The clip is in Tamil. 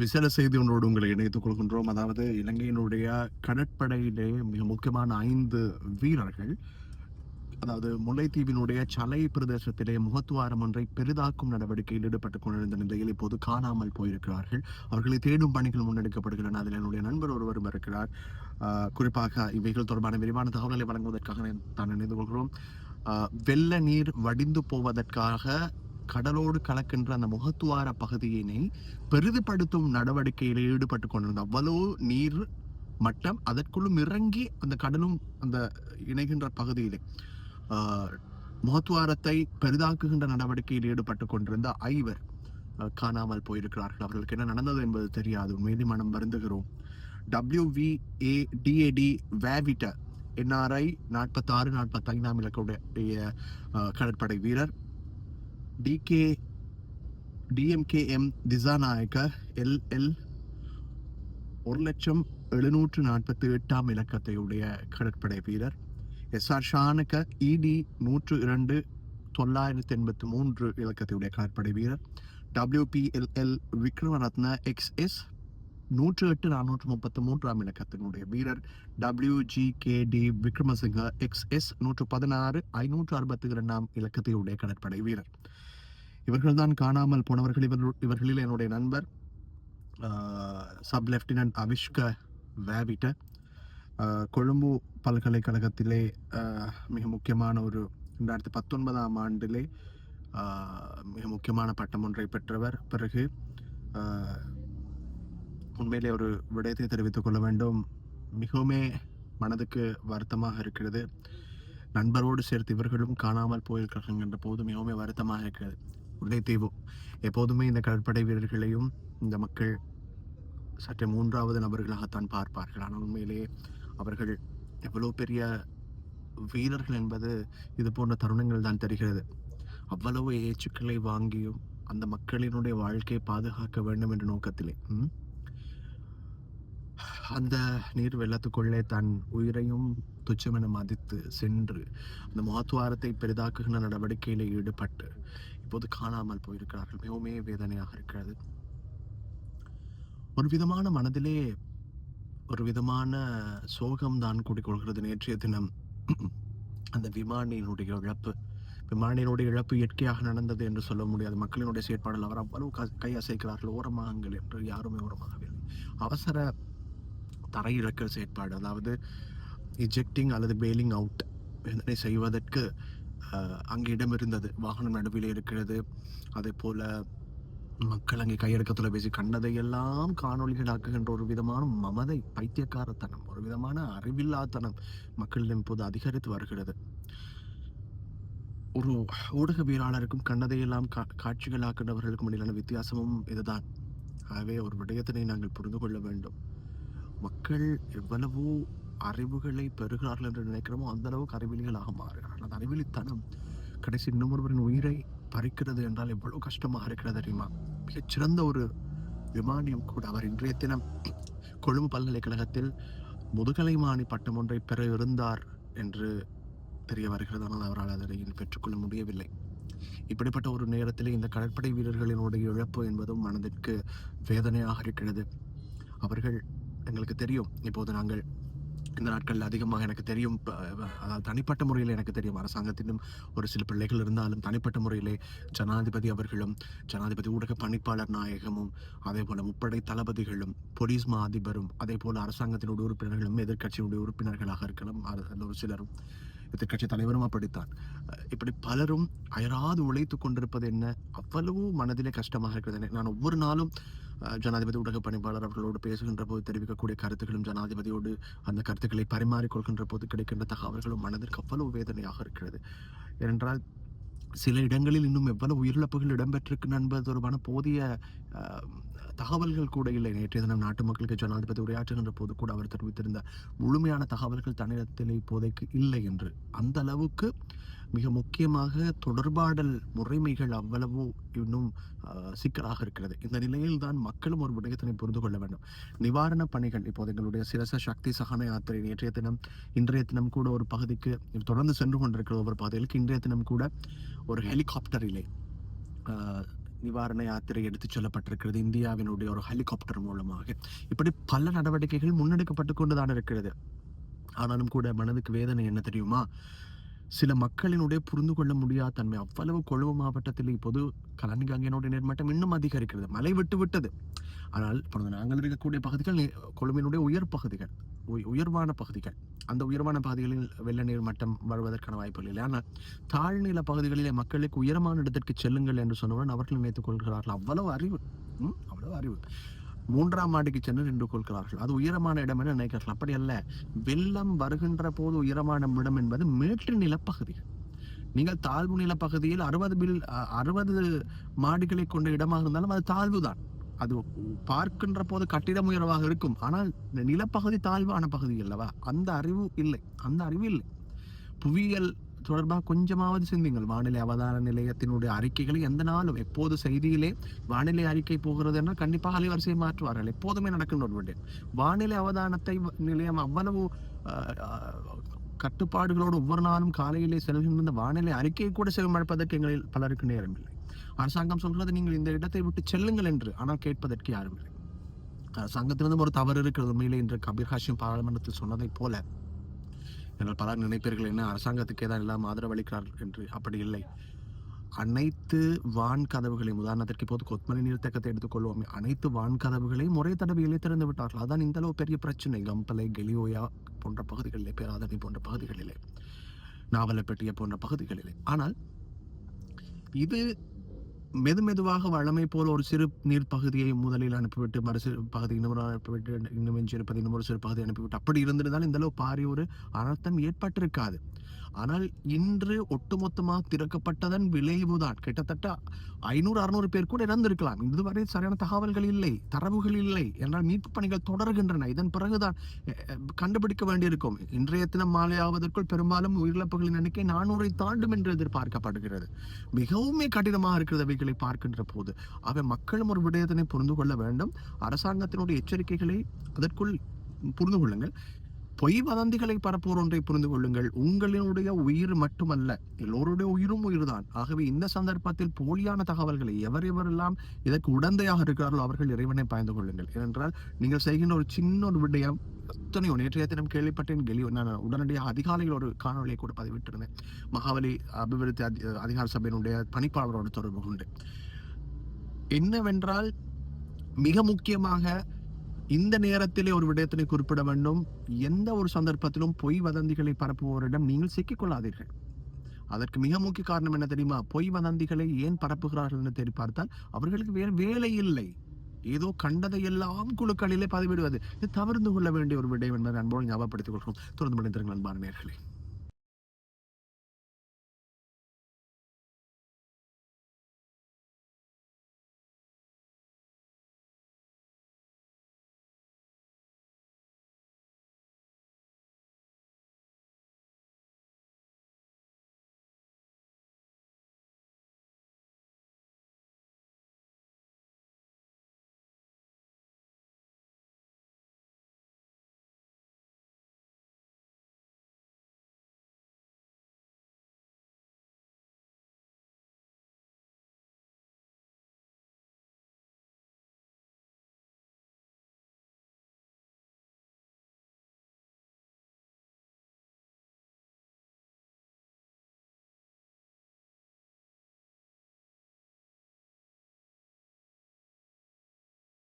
விசேட செய்தி ஒன்றோடு உங்களை இணைத்துக் கொள்கின்றோம். அதாவது இலங்கையினுடைய கடற்படையிலே மிக முக்கியமான ஐந்து வீரர்கள் அதாவது முல்லைத்தீவினுடைய சலை பிரதேசத்திலே முகத்துவாரம் ஒன்றை பெரிதாக்கும் நடவடிக்கையில் ஈடுபட்டுக் கொண்டிருந்த நிலையில் இப்போது காணாமல் போயிருக்கிறார்கள். அவர்களை தேடும் பணிகள் முன்னெடுக்கப்படுகின்றன. அதில் என்னுடைய நண்பர் ஒருவரும் இருக்கிறார். குறிப்பாக இவைகள் தொடர்பான விரிவான தகவல்களை வழங்குவதற்காக தான் இணைந்து கொள்கிறோம். வெள்ள நீர் வடிந்து போவதற்காக கடலோடு கலக்கின்ற அந்த முகத்துவார பகுதியினை பெரிதுபடுத்தும் நடவடிக்கையில் ஈடுபட்டு கொண்டிருந்த அவ்வளவு நீர் மட்டம் அதற்குள்ளும் இறங்கி அந்த கடலும் அந்த இணைகின்ற பகுதியிலே முகத்துவாரத்தை பெரிதாக்குகின்ற நடவடிக்கையில் ஈடுபட்டு கொண்டிருந்த ஐவர் காணாமல் போயிருக்கிறார்கள். அவர்களுக்கு என்ன நடந்தது என்பது தெரியாது. உண்மையிலே மனம் வருந்துகிறோம். டபிள்யூவிஏ டிஏடி வேவிட்ட என்ஆர்ஐ நாற்பத்தாறு நாற்பத்தைந்தாம் இலக்குடைய கடற்படை வீரர். டிகே டிஎம்கேஎம் திசாநாயக்க எல்எல் ஒரு லட்சம் எழுநூற்று நாற்பத்தி எட்டாம் இலக்கத்தையுடைய கடற்படை வீரர். எஸ் ஆர் இடி நூற்று இரண்டு தொள்ளாயிரத்தி எண்பத்தி மூன்று இலக்கத்தையுடைய கடற்படை வீரர். டபிள்யூபிஎல்எல் விக்ரமரத்ன எக்ஸ் எஸ் நூற்று எட்டு நானூற்று முப்பத்தி மூன்றாம் இலக்கத்தினுடைய வீரர் டபிள்யூஜிகேடி விக்ரமசிங்க எக்ஸ் எஸ் நூற்று பதினாறு ஐநூற்று அறுபத்தி இரண்டாம் இலக்கத்தையுடைய கடற்படை வீரர். இவர்கள்தான் காணாமல் போனவர்கள். இவர் இவர்களில் என்னுடைய நண்பர் சப் லெப்டினன்ட் அவிஷ்க வேவிட்ட கொழும்பு பல்கலைக்கழகத்திலே மிக முக்கியமான ஒரு ரெண்டாயிரத்தி பத்தொன்பதாம் ஆண்டிலே மிக முக்கியமான பட்டம் ஒன்றை பெற்றவர். பிறகு உண்மையிலே ஒரு விடயத்தை தெரிவித்துக் கொள்ள வேண்டும். மிகவுமே மனதுக்கு வருத்தமாக இருக்கிறது. நண்பரோடு சேர்த்து இவர்களும் காணாமல் போயிருக்கிறார்கள் என்ற போது மிகவும் வருத்தமாக இருக்கிறது. உடைத்தீவு எப்போதுமே இந்த கடற்படை வீரர்களையும் இந்த மக்கள் சற்று மூன்றாவது நபர்களாகத்தான் பார்ப்பார்கள். ஆனால் உண்மையிலேயே அவர்கள் எவ்வளோ பெரிய வீரர்கள் என்பது இது போன்ற தருணங்கள் தான் தெரிகிறது. அவ்வளவு ஏச்சுக்களை வாங்கியும் அந்த மக்களினுடைய வாழ்க்கையை பாதுகாக்க வேண்டும் என்ற நோக்கத்திலே ம்? அந்த நீர் வெள்ளத்துக்குள்ளே தன் உயிரையும் துச்சமென மதித்து சென்று அந்த மாத்துவாரத்தை பெரிதாக்குகின்ற நடவடிக்கையில் ஈடுபட்டு இப்போது காணாமல் போயிருக்கிறார்கள். மிகவுமே வேதனையாக இருக்கிறது. ஒரு விதமான மனதிலே ஒரு விதமான சோகம் தான் கூடிக்கொள்கிறது நேற்றைய தினம். அந்த விமானியினுடைய இழப்பு விமானியினுடைய இழப்பு இயற்கையாக நடந்தது என்று சொல்ல முடியாது. மக்களினுடைய செயற்பாடுகள் அவர் அவ்வளவு க- கை அசைக்கிறார்கள். ஓரமாகுங்கள் என்று யாருமே ஓரமாகவில்லை அவசர தரையிறக்கல் செயற்பாடு அதாவது இஜெக்டிங் அல்லது பெயிலிங் அவுட் இதனை செய்வதற்கு அங்கே இடம் இருந்தது வாகனம் நடுவில் இருக்கிறது. அதே போல் மக்கள் அங்கே கையெடுக்க தொலைபேசி கண்டதையெல்லாம் காணொளிகளாக்குகின்ற ஒரு விதமான மமதை பைத்தியக்காரத்தனம் ஒரு விதமான அறிவில்லாத்தனம் மக்களிடம் இப்போது அதிகரித்து வருகிறது. ஒரு ஊடகவியலாளருக்கும் கண்டதையெல்லாம் கா காட்சிகளாக்குறவர்களுக்கும் இடையிலான வித்தியாசமும் இதுதான். ஆகவே ஒரு விடயத்தினை நாங்கள் புரிந்து கொள்ள வேண்டும். மக்கள் எவ்வளவோ அறிவுகளை பெறுகிறார்கள் என்று நினைக்கிறோமோ அந்த அளவுக்கு அறிவிலிகளாக மாறுகிறார்கள் அந்த அறிவிலித்தனம் கடைசி இன்னொருவரின் உயிரை பறிக்கிறது என்றால் எவ்வளவு கஷ்டமாக இருக்கிறது தெரியுமா? மிகச்சிறந்த ஒரு விமானியம் கூட அவர் இன்றைய தினம் கொழும்பு பல்கலைக்கழகத்தில் முதுகலை மாணி பட்டம் ஒன்றை பெற இருந்தார் என்று தெரிய வருகிறது. ஆனால் அவரால் அதனை பெற்றுக்கொள்ள முடியவில்லை. இப்படிப்பட்ட ஒரு நேரத்தில் இந்த கடற்படை வீரர்களினுடைய இழப்பு என்பதும் மனதிற்கு வேதனையாக இருக்கிறது. அவர்கள் எங்களுக்கு தெரியும். இப்போது நாங்கள் இந்த நாட்களில் அதிகமாக எனக்கு தெரியும். அதாவது தனிப்பட்ட முறையில் எனக்கு தெரியும். அரசாங்கத்திலும் ஒரு சில பிள்ளைகள் இருந்தாலும் தனிப்பட்ட முறையிலே ஜனாதிபதி அவர்களும் ஜனாதிபதி ஊடக பணிப்பாளர் நாயகமும் அதே போல் முப்படை தளபதிகளும் போலீஸ் மா அதிபரும் அதே போல் அரசாங்கத்தினுடைய உறுப்பினர்களும் எதிர்கட்சியினுடைய உறுப்பினர்களாக இருக்கலாம். அது- ஒரு சிலரும். எதிர்க்கட்சி தலைவரும் அப்படித்தான். இப்படி பலரும் அயராது உழைத்து கொண்டிருப்பது என்ன? அவ்வளவு மனதிலே கஷ்டமாக இருக்கிறது நான் ஒவ்வொரு நாளும் ஜனாதிபதி ஊடக பணிப்பாளர் அவர்களோடு பேசுகின்ற போது தெரிவிக்கக்கூடிய கருத்துக்களும் ஜனாதிபதியோடு அந்த கருத்துக்களை பரிமாறிக்கொள்கின்ற போது கிடைக்கின்ற தகவல்களும் மனதிற்கு அவ்வளவு வேதனையாக இருக்கிறது. ஏனென்றால் சில இடங்களில் இன்னும் எவ்வளவு உயிரிழப்புகள் இடம்பெற்றிருக்கு என்பது தொடர்பான போதிய தகவல்கள் கூட இல்லை. நேற்றைய தினம் நாட்டு மக்களுக்கு ஜனாதிபதி உரையாற்றுகின்ற போது கூட அவர் தெரிவித்திருந்த முழுமையான தகவல்கள் தன்னிடத்தில் இப்போதைக்கு இல்லை என்று. அந்த அளவுக்கு மிக முக்கியமாக தொடர்பாடல் முறைமைகள் அவ்வளவு இன்னும் சிக்கலாக இருக்கிறது. இந்த நிலையில் தான் மக்களும் ஒரு விடயத்தினை புரிந்து கொள்ள வேண்டும். நிவாரணப் பணிகள் இப்போது எங்களுடைய சிரச சக்தி சகன யாத்திரை நேற்றைய தினம் இன்றைய தினம் கூட ஒரு பகுதிக்கு தொடர்ந்து சென்று கொண்டிருக்கிற ஒவ்வொரு பகுதிகளுக்கு இன்றைய தினம் கூட ஒரு ஹெலிகாப்டரிலே இல்லை நிவாரண யாத்திரை எடுத்துச் செல்லப்பட்டிருக்கிறது. இந்தியாவினுடைய ஒரு ஹெலிகாப்டர் மூலமாக. இப்படி பல நடவடிக்கைகள் முன்னெடுக்கப்பட்டு கொண்டுதான் இருக்கிறது. ஆனாலும் கூட மனதுக்கு வேதனை என்ன தெரியுமா? சில மக்களினுடைய புரிந்து கொள்ள முடியாத தன்மை. அவ்வளவு கொழும்பு மாவட்டத்தில் இப்போது கலன்கங்கையினுடைய நீர்மட்டம் இன்னும் அதிகரிக்கிறது. மழை விட்டு விட்டது. ஆனால் இப்பொழுது நாங்கள் இருக்கக்கூடிய பகுதிகள் கொழும்பினுடைய உயர் பகுதிகள். உயர்வான பகுதிகள். அந்த உயர்வான பகுதிகளில் வெள்ள நீர் மட்டம் வருவதற்கான வாய்ப்புகள் இல்லை. ஆனால் தாழ்நில பகுதிகளிலே மக்களுக்கு உயரமான இடத்திற்கு செல்லுங்கள் என்று சொன்னவுடன் அவர்கள் நினைத்துக் கொள்கிறார்கள். அவ்வளவு அறிவு. அவ்வளவு அறிவு. மூன்றாம் மாடிக்கு சென்று நின்று கொள்கிறார்கள். அது உயரமான இடம் என நினைக்கிறார்கள். அப்படி அல்ல. வெள்ளம் வருகின்ற போது உயரமான இடம் என்பது மேட்டு நிலப்பகுதிகள் நீங்கள் தாழ்வு நிலப்பகுதியில் அறுபது பில் அறுபது மாடிகளை கொண்ட இடமாக இருந்தாலும் அது தாழ்வுதான். அது பார்க்கின்ற போது கட்டிடம் உயர்வாக இருக்கும். ஆனால் இந்த நிலப்பகுதி தாழ்வான பகுதி அல்லவா? அந்த அறிவு இல்லை. அந்த அறிவு இல்லை. புவியியல் தொடர்பாக கொஞ்சமாவது சிந்திங்கள் வானிலை அவதான நிலையத்தினுடைய அறிக்கைகளை எந்த நாளும் எப்போது செய்தியிலே வானிலை அறிக்கை போகிறது என்றால் கண்டிப்பாக அலைவரிசையை மாற்றுவார்கள். எப்போதுமே நடக்கின்ற ஒரு விடயம். வானிலை அவதானத்தை நிலையம் அவ்வளவு கட்டுப்பாடுகளோடு ஒவ்வொரு நாளும் காலையிலே செல்கின்ற இந்த வானிலை அறிக்கையை கூட செவிமடுப்பதற்கு எங்களில் பலருக்கு நேரமில்லை அரசாங்கம் சொல்கிறது நீங்கள் இந்த இடத்தை விட்டு செல்லுங்கள் என்று. ஆனால் கேட்பதற்கு யாரும் இல்லை. அரசாங்கத்திலிருந்து ஒரு தவறு இருக்கிறது உண்மையிலே இன்று கபீர் ஹாஷிம் பாராளுமன்றத்தில் சொன்னதைப் போல. எங்கள் பலர் நினைப்பீர்கள் என்ன அரசாங்கத்துக்கே தான் எல்லாம் ஆதரவளிக்கிறார்கள் என்று. அப்படி இல்லை. அனைத்து வான் கதவுகளையும் உதாரணத்திற்கு இப்போது கொத்மலை நீர்த்தக்கத்தை எடுத்துக்கொள்வோம். அனைத்து வான் கதவுகளையும் ஒரே தடவையிலே திறந்து விட்டார்கள். அதான் இந்த அளவு பெரிய பிரச்சனை. கம்பலை கெலியோயா போன்ற பகுதிகளிலே பேராதனை போன்ற பகுதிகளிலே நாவலப்பட்டிய போன்ற பகுதிகளிலே. ஆனால் இது மெது மெதுவாக வழமை போல ஒரு சிறு நீர் பகுதியை முதலில் அனுப்பிவிட்டு மறு சிறு பகுதி இன்னொரு அனுப்பிவிட்டு இன்னும் எஞ்சி இருப்பது இன்னொரு சிறு பகுதி அனுப்பிவிட்டு அப்படி இருந்திருந்தாலும் இந்த அளவு பாரி ஒரு அனர்த்தம் ஏற்பட்டிருக்காது. ஆனால் இன்று ஒட்டுமொத்தமாக திறக்கப்பட்டதன் விளைவுதான். கிட்டத்தட்ட ஐநூறு அறுநூறு பேர் கூட இறந்திருக்கலாம். இதுவரை சரியான தகவல்கள் இல்லை தரவுகள் இல்லை. என்றால் மீட்பு பணிகள் தொடர்கின்றன. இதன் பிறகுதான் கண்டுபிடிக்க வேண்டியிருக்கும். இன்றைய தினம் மாலை ஆவதற்குள் பெரும்பாலும் உயிரிழப்புகளின் எண்ணிக்கை நானூறை தாண்டும் என்று எதிர்பார்க்கப்படுகிறது. மிகவுமே கடினமாக இருக்கிறது அவைகளை பார்க்கின்ற போது. அவை மக்களும் ஒரு விடயத்தினை புரிந்து கொள்ள வேண்டும். அரசாங்கத்தினுடைய எச்சரிக்கைகளை அதற்குள் புரிந்து கொள்ளுங்கள். பொய் வதந்திகளை பரப்புவோர் ஒன்றை புரிந்து கொள்ளுங்கள் உங்களினுடைய உயிர் மட்டுமல்ல எல்லோருடைய உயிரும் உயிர்தான். ஆகவே இந்த சந்தர்ப்பத்தில் போலியான தகவல்களை எவர் எவரெல்லாம் இதற்கு உடந்தையாக இருக்கிறார்களோ அவர்கள் இறைவனை பயந்து கொள்ளுங்கள். ஏனென்றால் நீங்கள் செய்கின்ற ஒரு சின்ன ஒரு விடயம் எத்தனையோ நேற்றைய தினம் கேள்விப்பட்டேன் கெலி நான் உடனடியாக அதிகாலையில் ஒரு காணொலியை கூட பதிவிட்டிருந்தேன். மகாவலி அபிவிருத்தி அதி அதிகார சபையினுடைய பணிப்பாளரோடு தொடர்பு கொண்டு. என்னவென்றால் மிக முக்கியமாக இந்த நேரத்திலே ஒரு விடயத்தினை குறிப்பிட வேண்டும். எந்த ஒரு சந்தர்ப்பத்திலும் பொய் வதந்திகளை பரப்புவோரிடம் நீங்கள் சிக்கிக் கொள்ளாதீர்கள் அதற்கு மிக முக்கிய காரணம் என்ன தெரியுமா? பொய் வதந்திகளை ஏன் பரப்புகிறார்கள் என்று தேடி பார்த்தால் அவர்களுக்கு வேறு வேலை இல்லை. ஏதோ கண்டதை எல்லாம் குழுக்களிலே பதிவிடுவது. இது தவிர்த்து கொள்ள வேண்டிய ஒரு விடயம் என்பதை அன்போடு ஞாபகப்படுத்திக் கொள்கிறோம். தொடர்ந்து மனிதர்கள் அன்பான நேர்களே.